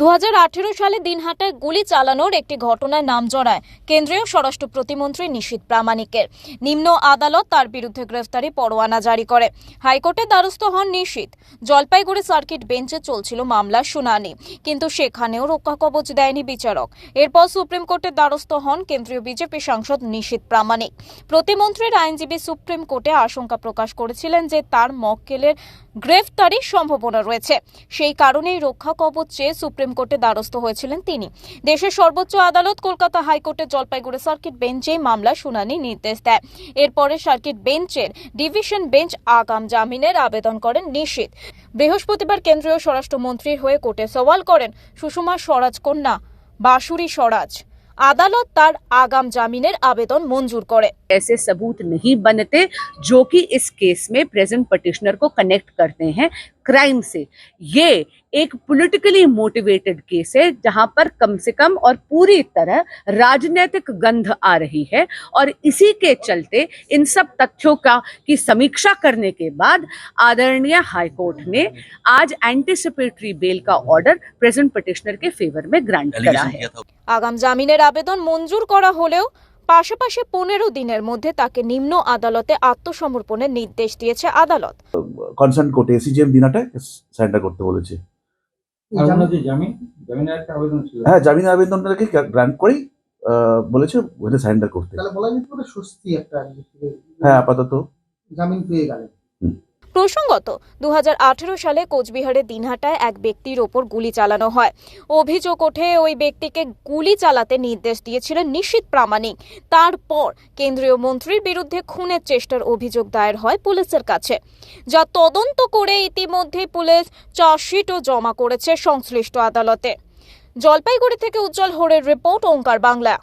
দু হাজার আঠেরো সালে দিনহাটায় গুলি চালানোর একটি ঘটনায় নাম জড়ায় কেন্দ্রীয় স্বরাষ্ট্র প্রতিমন্ত্রী নিশীত প্রামাণিকের। নিম্ন আদালত তার বিরুদ্ধে গ্রেফতারি পরোয়ানা জারি করে। হাইকোর্টে দ্বারস্থ হন নিশীত। জলপাইগুড়ি সার্কিট বেঞ্চে চলছিল মামলার শুনানি, কিন্তু সেখানেও রক্ষা কবচ দেয়নি বিচারক। এরপর সুপ্রিম কোর্টের দ্বারস্থ হন কেন্দ্রীয় বিজেপি সাংসদ নিশীত প্রামাণিক। প্রতিমন্ত্রীর আইনজীবী সুপ্রিম কোর্টে আশঙ্কা প্রকাশ করেছিলেন যে তার মক্কেলের গ্রেফতারির সম্ভাবনা রয়েছে। সেই কারণেই রক্ষা কবচ চেয়ে সুপ্রিম কোর্টে দ্বারস্থ হয়েছিলেন তিনি দেশের সর্বোচ্চ আদালত কলকাতা হাইকোর্টের জলপাইগুড়ি সার্কিট বেঞ্চে মামলা শুনানি নির্দেশ দেয় এরপরে সার্কিট বেঞ্চের ডিভিশন বেঞ্চ আগাম জামিনের আবেদন করেন নিশ্চিত বৃহস্পতিবার কেন্দ্রীয় স্বরাষ্ট্রমন্ত্রীর হয়ে কোর্টে সওয়াল করেন সুষমা স্বরাজ কন্যা বাসুরি স্বরাজ আদালত তার আগাম জামিনের আবেদন মঞ্জুর করে ऐसे सबूत नहीं बनते जो कि इस केस में प्रेजेंट पटिशनर को कनेक्ट करते हैं क्राइम से ये एक पॉलिटिकली मोटिवेटेड केस है जहां पर कम से कम और पूरी तरह राजनीतिक गंध आ रही है और इसी के चलते इन सब तथ्यों का की समीक्षा करने के बाद आदरणीय हाईकोर्ट ने आज एंटिसिपेटरी बेल का ऑर्डर प्रेजेंट पटिशनर के फेवर में ग्रांट करा एलिगेशन है किया था আগাম জামিনের আবেদন মঞ্জুর করা হলেও পাশাপাশি পনেরো দিনের মধ্যে তাকে নিম্ন আদালতে আত্মসমর্পণের নির্দেশ দিয়েছে আদালত। কনসার্ন কোর্টে এসিজিএম দিনাটা সারেন্ডার করতে বলেছে। আর ওনার যে জামিন জামিনের একটা আবেদন ছিল। হ্যাঁ জামিন আবেদনটাকে গ্রান্ট করেই আহ, বলেছে ওটা সারেন্ডার করতে। হ্যাঁ আপাতত। জামিন পেয়ে গেলেন। প্রসঙ্গত দু হাজার আঠেরো সালে কোচবিহারের দিনহাটায় এক ব্যক্তির ওপর গুলি চালানো হয়। অভিযোগ ওঠে, ওই ব্যক্তিকে গুলি চালাতে নির্দেশ দিয়েছিলেন নিশীত প্রামাণিক। তারপর কেন্দ্রীয় মন্ত্রীর বিরুদ্ধে খুনের চেষ্টার অভিযোগ দায়ের হয় পুলিশের কাছে। যা তদন্ত করে ইতিমধ্যে পুলিশ চার্জশিটও জমা করেছে সংশ্লিষ্ট আদালতে। জলপাইগুড়ি থেকে উজ্জ্বল হোরের রিপোর্ট, ওঙ্কার বাংলা।